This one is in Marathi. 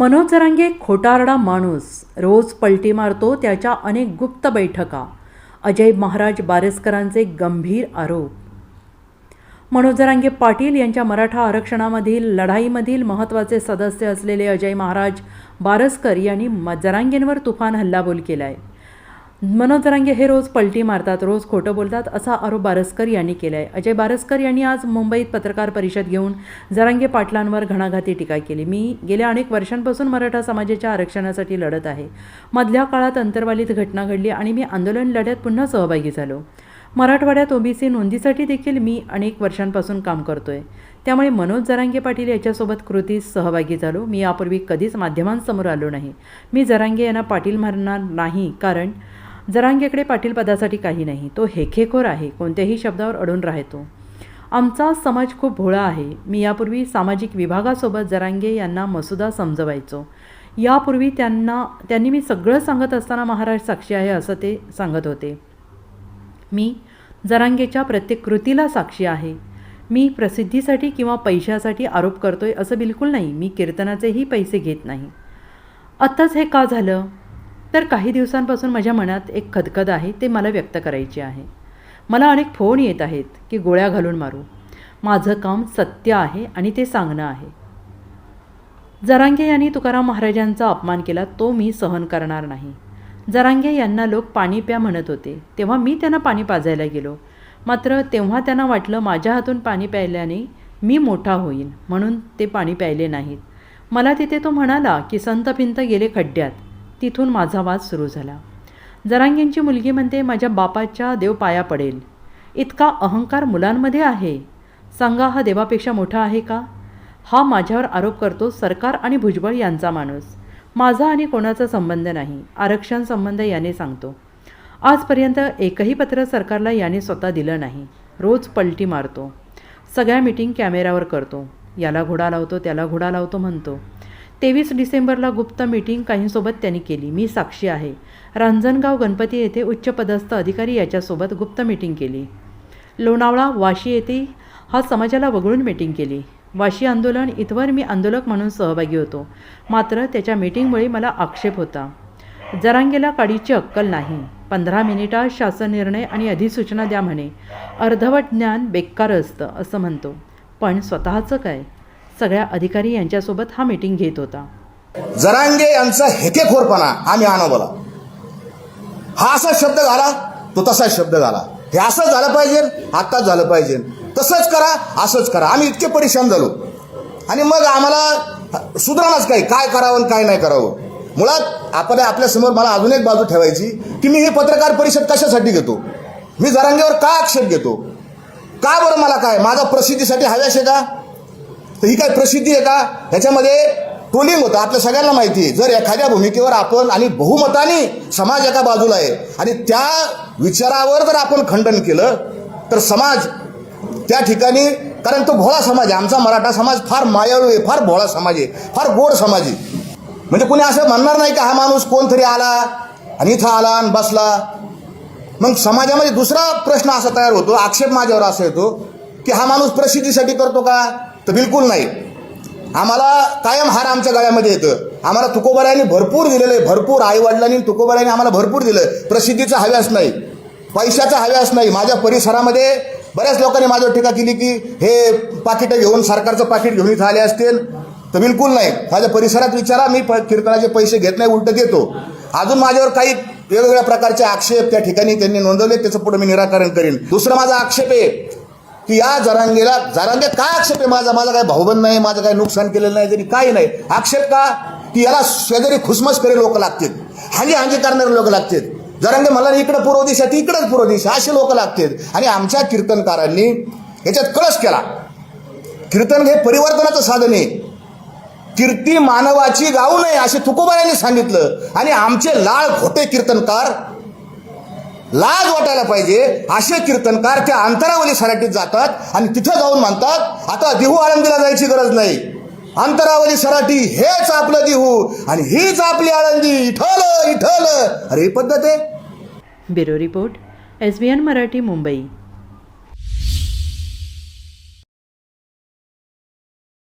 मनोज जरांगे खोटारडा माणूस रोज पलटी मारतो त्याच्या अनेक गुप्त बैठका. अजय महाराज बारेस्करांचे गंभीर आरोप. मनोज जरांगे पाटील यांच्या मराठा आरक्षणामधील लढाईमधील महत्त्वाचे सदस्य असलेले अजय महाराज बारसकर यांनी म जरांगेंवर तुफान हल्लाबोल केला आहे मनोज जरांगे हे रोज पलटी मारतात रोज खोटं बोलतात असा आरोप बारसकर यांनी केला आहे अजय बारसकर यांनी आज मुंबईत पत्रकार परिषद घेऊन जरांगे पाटलांवर घणाघाती टीका केली. मी गेल्या अनेक वर्षांपासून मराठा समाजाच्या आरक्षणासाठी लढत आहे. मधल्या काळात अंतर्वालीत घटना घडली आणि मी आंदोलन लढ्यात पुन्हा सहभागी झालो. मराठवाड्यात ओबीसी नोंदीसाठी देखील मी अनेक वर्षांपासून काम करतोय. त्यामुळे मनोज जरांगे पाटील याच्यासोबत कृतीत सहभागी झालो. मी यापूर्वी कधीच माध्यमांसमोर आलो नाही. मी जरांगे यांना पाटील मारणार नाही कारण जरांगेकडे पाटील पदासाठी काही नाही. तो हेखेखोर आहे. कोणत्याही शब्दावर अडून राहतो. आमचा समाज खूप भोळा आहे. मी यापूर्वी सामाजिक विभागासोबत जरांगे यांना मसुदा समजवायचो. यापूर्वी त्यांना त्यांनी मी सगळं सांगत असताना महाराज साक्षी आहे असं ते सांगत होते. मी जरांगेच्या प्रत्येक कृतीला साक्षी आहे. मी प्रसिद्धीसाठी किंवा पैशासाठी आरोप करतोय असं बिलकुल नाही. मी कीर्तनाचेही पैसे घेत नाही. आत्ताच हे का झालं? तर काही दिवसांपासून माझ्या मनात एक खदखद आहे ते मला व्यक्त करायचे आहे. मला अनेक फोन येत आहेत की गोळ्या घालून मारू. माझं काम सत्य आहे आणि ते सांगणं आहे. जरांगे यांनी तुकाराम महाराजांचा अपमान केला तो मी सहन करणार नाही. जरांगे यांना लोक पाणी प्या म्हणत होते. तेव्हा मी त्यांना पाणी पाजायला गेलो. मात्र तेव्हा त्यांना वाटलं माझ्या हातून पाणी प्यायल्याने मी मोठा होईन म्हणून ते पाणी प्यायले नाहीत. मला तिथे तो म्हणाला की संत भिंत गेले खड्ड्यात. तिथून माझा वाद सुरू झाला. जरांगेंची मुलगी म्हणते माझ्या बापाच्या देव पाया पडेल. इतका अहंकार मुलांमध्ये आहे. सांगा हा देवापेक्षा मोठा आहे का? हा माझ्यावर आरोप करतो सरकार आणि भुजबळ यांचा माणूस. माझा आणि कोणाचा संबंध नाही आरक्षण संबंध याने सांगतो. आजपर्यंत एकही पत्र सरकारला याने स्वतः दिलं नाही. रोज पलटी मारतो. सगळ्या मीटिंग कॅमेऱ्यावर करतो. याला घोडा लावतो त्याला घोडा लावतो म्हणतो. तेवीस डिसेंबरला गुप्त मीटिंग काहींसोबत त्यांनी केली. मी साक्षी आहे. रांजणगाव गणपती येथे उच्चपदस्थ अधिकारी याच्यासोबत गुप्त मीटिंग केली. लोणावळा वाशी येथे हा समाजाला वगळून मीटिंग केली. वाशी आंदोलन इथवर मी आंदोलक म्हणून सहभागी होतो. मात्र त्याच्या मीटिंगमुळे मला आक्षेप होता. जरांगेला काडीची अक्कल नाही. पंधरा मिनिटात शासन निर्णय आणि अधिसूचना द्या म्हणे. अर्धवट ज्ञान बेकार असतं असं म्हणतो. पण स्वतःचं काय? सगळ्या अधिकारी यांच्यासोबत हा मीटिंग घेत होता. जरांगे यांचा हेकेखोरपणा आम्ही आणावला हा असा शब्द झाला तो तसा शब्द झाला हे असं झालं पाहिजे आत्ताच झालं पाहिजे. तसंच करा असंच करा. आम्ही इतके परेशान झालो. आणि मग आम्हाला सुधारणाच काही काय करावं आणि काय नाही करावं. मुळात आपण आपल्या मला अजून एक बाजू ठेवायची की मी हे पत्रकार परिषद कशासाठी घेतो? मी जरांगेवर का आक्षेप घेतो? का बरं मला काय? माझा प्रसिद्धीसाठी हव्यास आहे का? तर ही काय प्रसिद्धी आहे का? ह्याच्यामध्ये ट्रोलिंग होतं. आपल्या सगळ्यांना माहिती आहे. जर एखाद्या भूमिकेवर आपण आणि बहुमताने समाज एका बाजूला आहे आणि त्या विचारावर जर आपण खंडन केलं तर समाज त्या ठिकाणी कारण तो भोळा समाज आहे. आमचा मराठा समाज फार मायाळू आहे फार भोळा समाज आहे फार गोड समाज आहे. म्हणजे कुणी असं म्हणणार नाही की हा माणूस कोणतरी आला आणि इथं आला आणि बसला. मग समाजामध्ये दुसरा प्रश्न असा तयार होतो आक्षेप माझ्यावर असा येतो की हा माणूस प्रसिद्धीसाठी करतो का? तर बिलकुल नाही. आम्हाला कायम हार आमच्या गळ्यामध्ये येतं. आम्हाला तुकोबारायांनी भरपूर दिलेलं आहे. भरपूर आईवडिलांनी वडिलांनी आम्हाला भरपूर दिलं प्रसिद्धीचा हव्यास नाही. पैशाचा हव्यास नाही. माझ्या परिसरामध्ये बऱ्याच लोकांनी माझ्यावर टीका केली की हे पाकिटं घेऊन सरकारचं पाकिट घेऊन इथं आले असतील. तर बिलकुल नाही. माझ्या परिसरात विचारा मी प- कीर्तनाचे पैसे घेत नाही उलट देतो. अजून माझ्यावर काही वेगवेगळ्या प्रकारचे आक्षेप त्या ठिकाणी त्यांनी नोंदवले त्याचं पुढे मी निराकरण करेन. दुसरं माझा आक्षेप आहे की या जरांगेला. जरांगेत काय आक्षेप आहे माझा? माझा काय भाऊबंद नाही माझं काय नुकसान केलेलं नाही तरी काही नाही. आक्षेप का? की याला शेजारी खुसमस करे लोक लागतील. हांजी हांजी करणारे लोक लागतील. जरांगे मला इकडं पूर्व दिशा ती इकडंच पूर्व दिशा असे लोक लागतील. आणि आमच्या कीर्तनकारांनी याच्यात कळस केला. कीर्तन हे परिवर्तनाचं साधन आहे. कीर्ती मानवाची गाऊ नये असे तुकोबायांनी सांगितलं. आणि आमचे लाळ खोटे कीर्तनकार लाज वाटायला पाहिजे. असे कीर्तनकार त्या अंतरावली सराटीत जातात आणि तिथं जाऊन म्हणतात आता देहू आळंदीला जायची गरज नाही. अंतरावली सराटी हेच आपलं देहू आणि हीच आपली आळंदी. इठल इठल अरे ही पद्धत आहे. Bureau report S B N Marathi Mumbai.